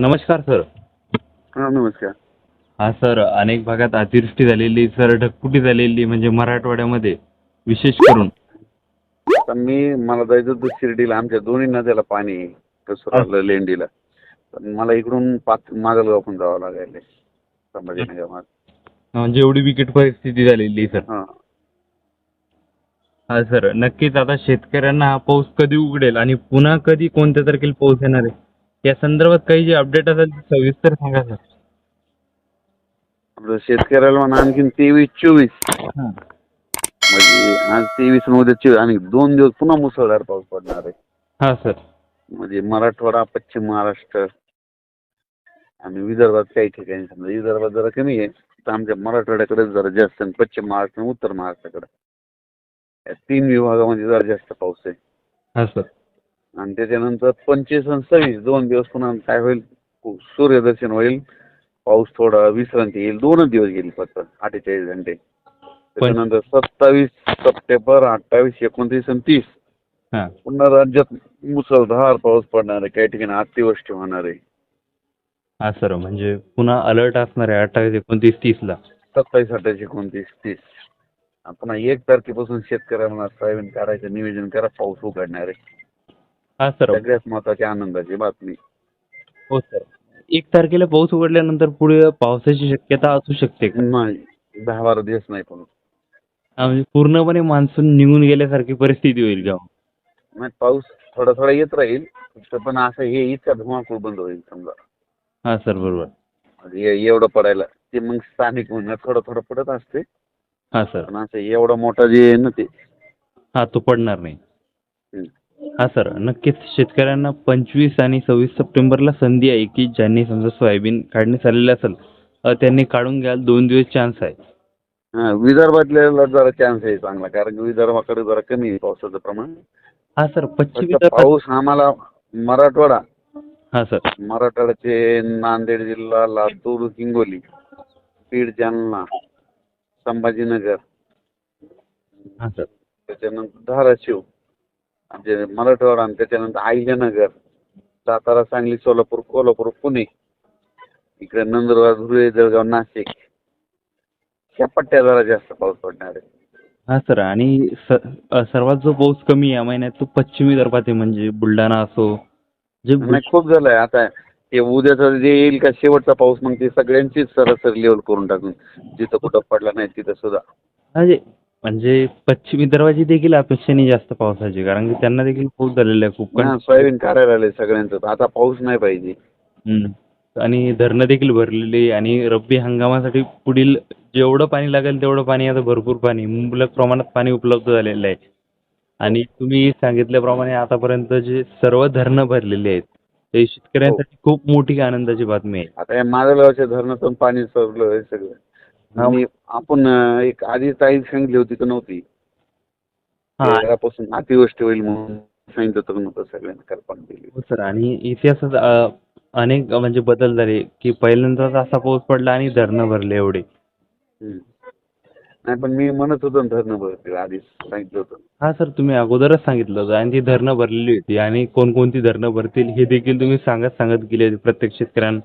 नमस्कार सर. हा नमस्कार. हा सर अनेक भागात अतिवृष्टी झालेली सर ढगफुटी झालेली म्हणजे मराठवाड्यामध्ये विशेष करून. आता मी मला जायचं होतं शिर्डीला आमच्या दोन्ही नद्याला पाणी आहे कसुराला लेंडीला. पण मला इकडून पाच माजलगाव पण जावं मार्ग. म्हणजे एवढी बिकट परिस्थिती झालेली सर. हा. हा सर नक्कीच आता शेतकऱ्यांना हा पाऊस कधी उघडेल आणि पुन्हा कधी कोणत्या तारखेला पाऊस येणार आहे? या संदर्भात काही जे अपडेट असेल ते सविस्तर सांगा सर आपलं शेतकऱ्याला म्हणा आणखीन तेवीस चोवीस. म्हणजे आज तेवीस आणि उद्या चोवीस. आणि दोन दिवस पुन्हा मुसळधार पाऊस पडणार आहे. हा सर. म्हणजे मराठवाडा पश्चिम महाराष्ट्र आणि विदर्भात काही ठिकाणी समजा. विदर्भात जरा कमी आहे. तर आमच्या मराठवाड्याकडे जरा जास्त आणि पश्चिम महाराष्ट्र आणि उत्तर महाराष्ट्राकडे. या तीन विभागामध्ये जरा जास्त पाऊस आहे. हा सर. आणि त्याच्यानंतर पंचवीस आणि सव्वीस दोन दिवस पुन्हा काय होईल? सूर्यदर्शन होईल. पाऊस थोडा विश्रांती येईल. दोनच दिवस गेली फक्त अठ्ठेचाळीस घंटे. त्याच्यानंतर सत्तावीस सप्टेंबर अठ्ठावीस एकोणतीस आणि तीस. पुन्हा राज्यात मुसळधार पाऊस पडणार आहे. काही ठिकाणी अतिवृष्टी होणार आहे. हा सर म्हणजे पुन्हा अलर्ट असणार आहे अठ्ठावीस एकोणतीस तीसला. सत्तावीस अठ्ठावीस एकोणतीस तीस. पुन्हा एक तारखेपासून शेतकऱ्यांना सोयाबीन करायचं नियोजन करा. पाऊस उघडणार आहे. हा सर. सगळ्यात महत्वाची आनंदाची बातमी. हो सर. एक तारखेला पाऊस उघडल्यानंतर पुढे पावसाची शक्यता असू शकते का? नाही दहा बारा दिवस नाही पण. हा, म्हणजे पूर्णपणे मान्सून निघून गेल्यासारखी परिस्थिती होईल का? नाही पाऊस थोडा थोडा येत राहील फक्त पण असं हे इतका धुमाकूळ बंद होईल समजा. हा सर बरोबर. म्हणजे ए- एवढं पडायला ते मग स्थानिक म्हणून थोडं थोडं पडत असते. हा सर. पण असं एवढा मोठा जे आहे ना ते. हा तो पडणार नाही. हा सर नक्कीच शेतकऱ्यांना पंचवीस आणि सव्वीस सप्टेंबरला संधी आहे की ज्यांनी समजा सोयाबीन काढण्यास आलेलं असेल अ, त्यांनी काढून घ्याल दोन दिवस चान्स आहे. हा, विदर्भातल्याला जरा चान्स आहे चांगला कारण की विदर्भाकडे जरा कमी आहे पावसाचं प्रमाण. हा सर पश्चिम फक्त विदर्भात पाऊस आम्हाला मराठवाडा. हा सर. मराठवाड्याचे नांदेड जिल्हा लातूर हिंगोली बीड जालना संभाजीनगर. हा सर. त्याच्यानंतर धाराशिव. म्हणजे मराठवाडा आणि त्याच्यानंतर अहिल्यानगर सातारा सांगली सोलापूर कोल्हापूर पुणे इकडे नंदुरबार धुळे जळगाव नाशिक ह्या पट्ट्या जरा जास्त पाऊस पडणार आहे. हा सर आणि स सर्वात जो पाऊस कमी या महिन्यात तो पश्चिम विदर्भात आहे म्हणजे बुलढाणा असो जे बुल- नाही खूप झालंय. आता ते उद्याचा जे येईल का शेवटचा पाऊस मग ते सगळ्यांचीच सरासरी लेवल करून टाकून जिथं कुठं पडला नाही तिथं सुद्धा. म्हणजे म्हणजे पश्चिम विदर्भाची देखील अपेक्षा नाही जास्त पावसाची कारण की त्यांना देखील पाऊस झालेला आहे खूप हा, सोयाबीन काढायला आले सगळ्यांचं. आता पाऊस नाही पाहिजे. आणि धरणं देखील भरलेली आणि रब्बी हंगामासाठी पुढील जेवढं पाणी लागेल तेवढं पाणी आता भरपूर पाणी मुबलक प्रमाणात पाणी उपलब्ध झालेलं आहे. आणि तुम्ही सांगितल्याप्रमाणे आतापर्यंत जे सर्व धरणं भरलेली आहेत ते शेतकऱ्यांसाठी खूप मोठी आनंदाची बातमी आहे. आता या माजलगावच्या धरणातून पाणी सोडलं हे सगळं. हा. आणि आपण एक आधी ताई सांगितली होती का नव्हती. हा. अतिवृष्टी होईल म्हणून सांगितलं तर नव्हतं सगळ्यांना कल्पना दिली हो सर आणि इतिहासात अनेक म्हणजे बदल झाले की पहिल्यांदाच असा पाऊस पडला आणि धरणं भरले एवढे. नाही पण मी म्हणत होतो धरणं भरतील आधीच सांगितलं होतं. हा सर तुम्ही अगोदरच सांगितलं होतं आणि ती धरणं भरलेली होती आणि कोणकोणती धरणं भरतील हे देखील तुम्ही सांगत सांगत गेले होते प्रत्येक शेतकऱ्यांना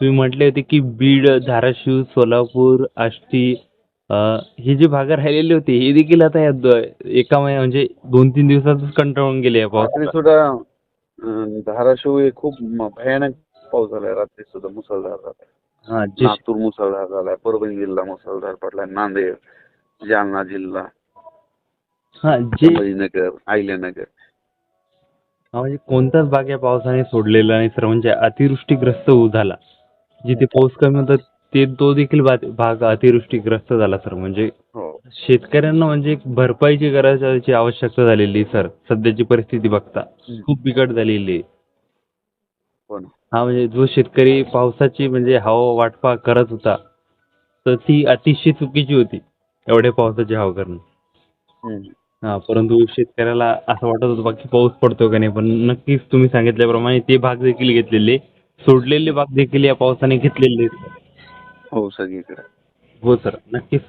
तुम्ही म्हटले होते की बीड धाराशिव सोलापूर आष्टी हे जे भाग राहिलेले होते हे देखील आता या द- एका महिन्या म्हणजे दोन तीन दिवसातच कंटाळून गेले या रात्री पावसाला सुद्धा अं, धाराशिव हे खूप म- भयानक पाऊस झालाय रात्री सुद्धा मुसळधार झालाय. हा जे लातूर मुसळधार झालाय परभणी जिल्हा मुसळधार पडलाय नांदेड जालना जिल्हा हा जे संभाजीनगर अहिल्यानगर. हा म्हणजे कोणताच भाग या पावसाने सोडलेला नाही सर म्हणजे अतिवृष्टीग्रस्त होऊ झाला. जिथे पाऊस कमी होता ते तो देखील भाग अतिवृष्टीग्रस्त झाला सर. म्हणजे हो. शेतकऱ्यांना म्हणजे एक भरपाईची गरजाची आवश्यकता झालेली आहे सर. सध्याची परिस्थिती बघता. खूप बिकट झालेली आहे. हो हा म्हणजे जो शेतकरी पावसाची म्हणजे हवा वाटपा करत होता तर ती अतिशय चुकीची होती एवढ्या पावसाची हवा करणं. हा परंतु शेतकऱ्याला असं वाटत होतं बाकी पाऊस पडतो का नाही पण नक्कीच तुम्ही सांगितल्याप्रमाणे ते भाग देखील घेतलेले. सोडलेले भाग देखील या पावसाने घेतलेले आहेत. हो सगळीकडे. हो सर. नक्कीच.